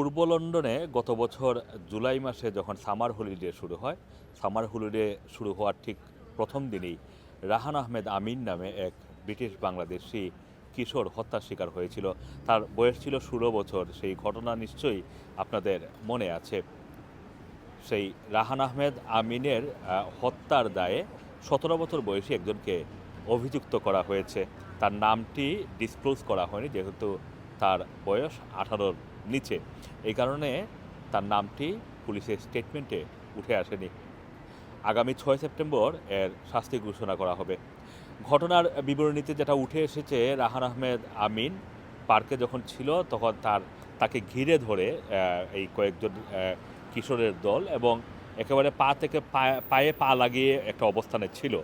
পূর্ব লন্ডনে গত বছর জুলাই মাসে যখন সামার হলিডে শুরু হয়, সামার হলিডে শুরু হওয়ার ঠিক প্রথম দিনেই রাহান আহমেদ আমিন নামে এক ব্রিটিশ বাংলাদেশি কিশোর হত্যার শিকার হয়েছিল। তার বয়স ছিল ষোলো বছর। সেই ঘটনা নিশ্চয়ই আপনাদের মনে আছে। সেই রাহান আহমেদ আমিনের হত্যার দায়ে সতেরো বছর বয়সী একজনকে অভিযুক্ত করা হয়েছে। তার নামটি ডিসক্লোজ করা হয়নি, যেহেতু তার বয়স আঠারোর নিচে। এই কারণে তার নামটি পুলিশের স্টেটমেন্টে উঠে আসেনি। আগামী ছয় সেপ্টেম্বর এর শাস্তি ঘোষণা করা হবে। ঘটনার বিবরণীতে যেটা উঠে এসেছে, রাহান আহমেদ আমিন পার্কে যখন ছিল, তখন তার, তাকে ঘিরে ধরে এই কয়েকজন কিশোরের দল এবং একেবারে পা থেকে পায়ে পা লাগিয়ে একটা অবস্থানে ছিল।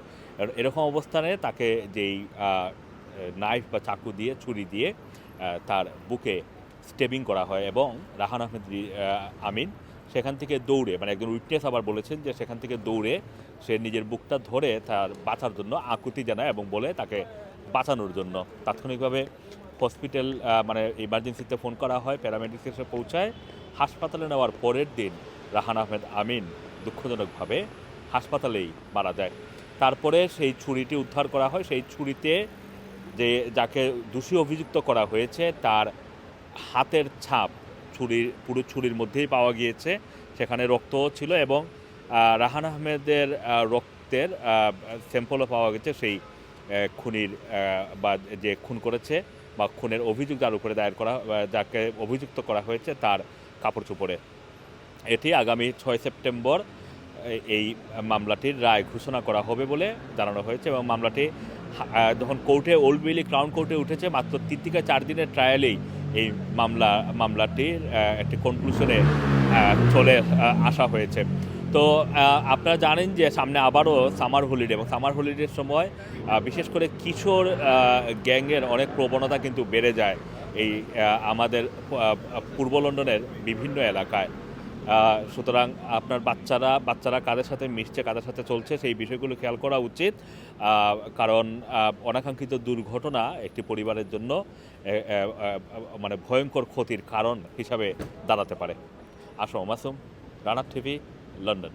এরকম অবস্থানে তাকে যেই নাইফ বা চাকু দিয়ে, ছুরি দিয়ে তার বুকে স্টেবিং করা হয় এবং রাহান আহমেদ আমিন সেখান থেকে দৌড়ে মানে একজন উইটনেস আবার বলেছেন যে সেখান থেকে দৌড়ে সে নিজের বুকটা ধরে তার বাঁচার জন্য আকুতি জানায় এবং বলে তাকে বাঁচানোর জন্য। তাৎক্ষণিকভাবে হসপিটাল মানে ইমার্জেন্সিতে ফোন করা হয় প্যারামেডিক্স এসে পৌঁছায়। হাসপাতালে নেওয়ার পরের দিন রাহান আহমেদ আমিন দুঃখজনকভাবে হাসপাতালেই মারা যায়। তারপরে সেই ছুরিটি উদ্ধার করা হয়। সেই ছুরিতে যে, যাকে দোষী অভিযুক্ত করা হয়েছে, তার হাতের ছাপ ছুরির, পুরো ছুরির মধ্যেই পাওয়া গিয়েছে। সেখানে রক্তও ছিল এবং রাহান আহমেদের রক্তের স্যাম্পলও পাওয়া গেছে সেই খুনির বা যে খুন করেছে বা খুনের অভিযোগ যার উপরে দায়ের করা যাকে অভিযুক্ত করা হয়েছে তার কাপড় চোপড়ে। এটি আগামী ছয় সেপ্টেম্বর এই মামলাটির রায় ঘোষণা করা হবে বলে জানানো হয়েছে এবং মামলাটি যখন কোর্টে, ওল্ড বেইলি ক্রাউন কোর্টে উঠেছে, মাত্র তিন থেকে চার দিনের ট্রায়ালেই এই মামলা, মামলাটির একটি কনক্লুশনে চলে আসা হয়েছে। তো আপনারা জানেন যে সামনে আবারও সামার হলিডে এবং সামার হলিডের সময় বিশেষ করে কিশোর গ্যাংয়ের অনেক প্রবণতা কিন্তু বেড়ে যায় এই আমাদের পূর্ব লন্ডনের বিভিন্ন এলাকায়। সুতরাং আপনার বাচ্চারা বাচ্চারা কাদের সাথে মিশছে, কাদের সাথে চলছে, সেই বিষয়গুলো খেয়াল করা উচিত। কারণ অনাকাঙ্ক্ষিত দুর্ঘটনা একটি পরিবারের জন্য মানে ভয়ঙ্কর ক্ষতির কারণ হিসাবে দাঁড়াতে পারে। আসো, মাসুম, রানার টিভি, লন্ডন।